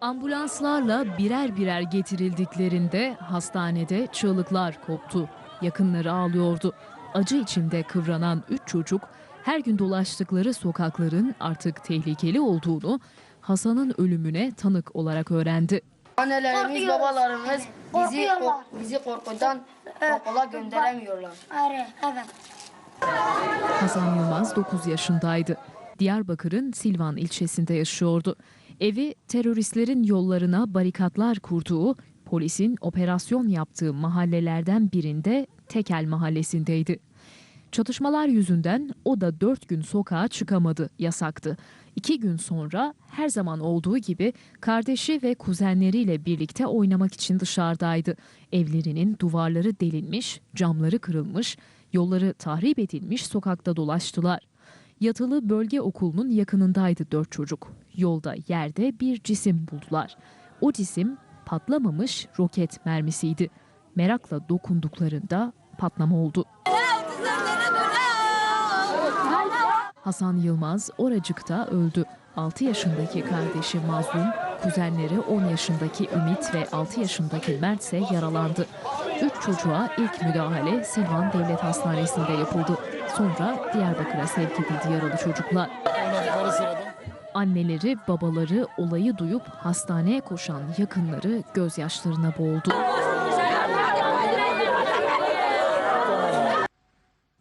Ambulanslarla birer birer getirildiklerinde hastanede çığlıklar koptu. Yakınları ağlıyordu. Acı içinde kıvranan üç çocuk her gün dolaştıkları sokakların artık tehlikeli olduğunu Hasan'ın ölümüne tanık olarak öğrendi. Annelerimiz, babalarımız bizi Korkuyorlar. bizi korkudan okula gönderemiyorlar. Evet. Hasan Yılmaz 9 yaşındaydı. Diyarbakır'ın Silvan ilçesinde yaşıyordu. Evi teröristlerin yollarına barikatlar kurduğu, polisin operasyon yaptığı mahallelerden birinde Tekel mahallesindeydi. Çatışmalar yüzünden o da dört gün sokağa çıkamadı, yasaktı. İki gün sonra her zaman olduğu gibi kardeşi ve kuzenleriyle birlikte oynamak için dışarıdaydı. Evlerinin duvarları delinmiş, camları kırılmış, yolları tahrip edilmiş sokakta dolaştılar. Yatılı bölge okulunun yakınındaydı dört çocuk. Yolda yerde bir cisim buldular. O cisim patlamamış roket mermisiydi. Merakla dokunduklarında patlama oldu. Hasan Yılmaz oracıkta öldü. 6 yaşındaki kardeşi Mazlum, kuzenleri 10 yaşındaki Ümit ve 6 yaşındaki Mert ise yaralandı. Üç çocuğa ilk müdahale Silvan Devlet Hastanesi'nde yapıldı. Sonra Diyarbakır'a sevk edildi yaralı çocuklar. Anneleri, babaları olayı duyup hastaneye koşan yakınları gözyaşlarına boğuldu.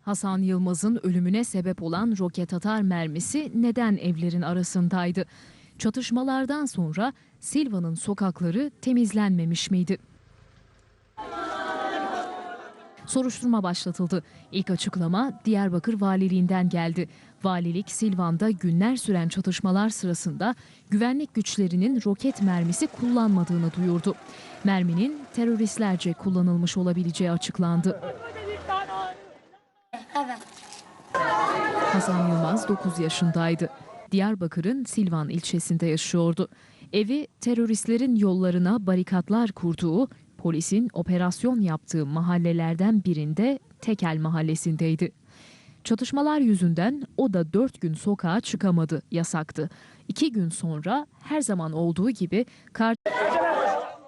Hasan Yılmaz'ın ölümüne sebep olan roket atar mermisi neden evlerin arasındaydı? Çatışmalardan sonra Silva'nın sokakları temizlenmemiş miydi? Soruşturma başlatıldı. İlk açıklama Diyarbakır Valiliğinden geldi. Valilik Silvan'da günler süren çatışmalar sırasında güvenlik güçlerinin roket mermisi kullanmadığını duyurdu. Merminin teröristlerce kullanılmış olabileceği açıklandı. Evet. Hasan Yılmaz 9 yaşındaydı. Diyarbakır'ın Silvan ilçesinde yaşıyordu. Evi teröristlerin yollarına barikatlar kurduğu, polisin operasyon yaptığı mahallelerden birinde Tekel mahallesindeydi. Çatışmalar yüzünden o da dört gün sokağa çıkamadı, yasaktı. İki gün sonra her zaman olduğu gibi kar...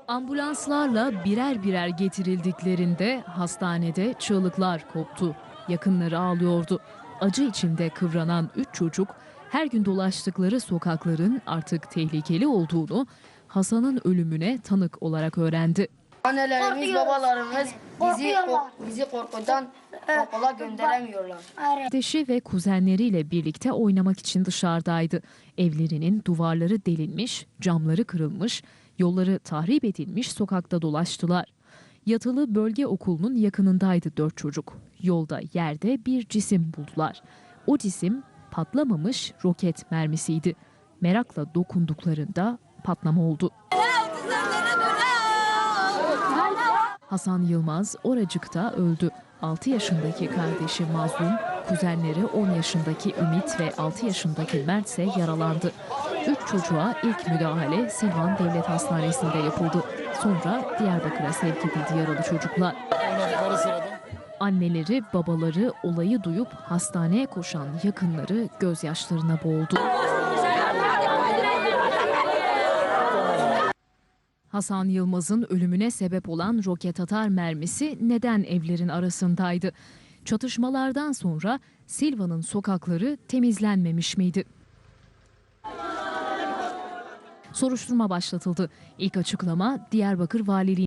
Ambulanslarla birer birer getirildiklerinde hastanede çığlıklar koptu. Yakınları ağlıyordu. Acı içinde kıvranan üç çocuk her gün dolaştıkları sokakların artık tehlikeli olduğunu Hasan'ın ölümüne tanık olarak öğrendi. Annelerimiz, babalarımız bizi bizi korkudan okula gönderemiyorlar. Kardeşi ve kuzenleriyle birlikte oynamak için dışarıdaydı. Evlerinin duvarları delinmiş, camları kırılmış, yolları tahrip edilmiş sokakta dolaştılar. Yatılı bölge okulunun yakınındaydı dört çocuk. Yolda yerde bir cisim buldular. O cisim patlamamış roket mermisiydi. Merakla dokunduklarında patlama oldu. Hasan Yılmaz oracıkta öldü. 6 yaşındaki kardeşi Mazlum, kuzenleri 10 yaşındaki Ümit ve 6 yaşındaki Mert ise yaralandı. Üç çocuğa ilk müdahale Silvan Devlet Hastanesi'nde yapıldı. Sonra Diyarbakır'a sevk edildi yaralı çocuklar. Anneleri, babaları olayı duyup hastaneye koşan yakınları gözyaşlarına boğuldu. Hasan Yılmaz'ın ölümüne sebep olan roket atar mermisi neden evlerin arasındaydı? Çatışmalardan sonra Silva'nın sokakları temizlenmemiş miydi? Soruşturma başlatıldı. İlk açıklama Diyarbakır Valiliği